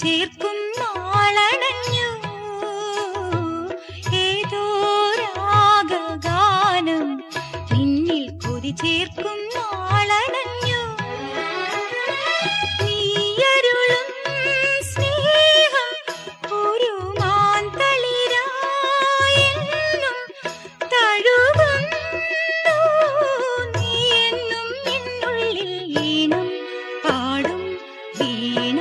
ചേർക്കും നാളണഞ്ഞു. ഏതോ രാഗഗാനം നിന്നിൽ കൊതി ചേർക്കും നാളണഞ്ഞു. നീയരുളും സ്നേഹം ഒരു മാന്തളിരായെന്നും തഴുകുന്നു. നീയെന്നും എന്നുള്ളിൽ ഈണം പാടും വീണ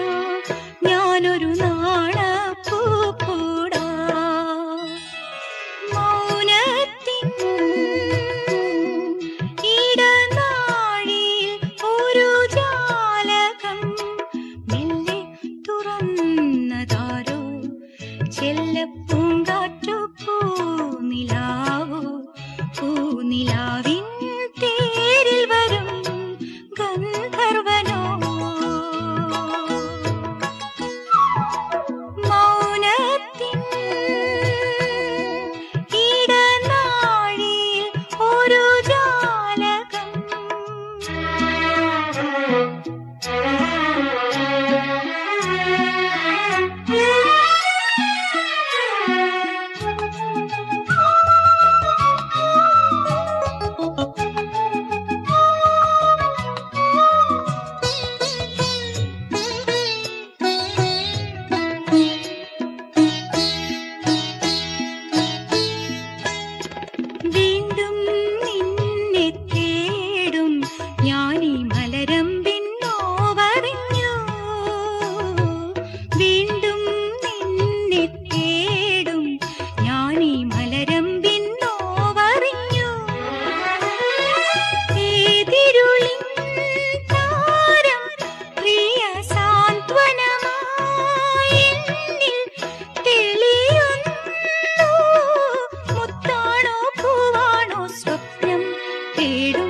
தேடும்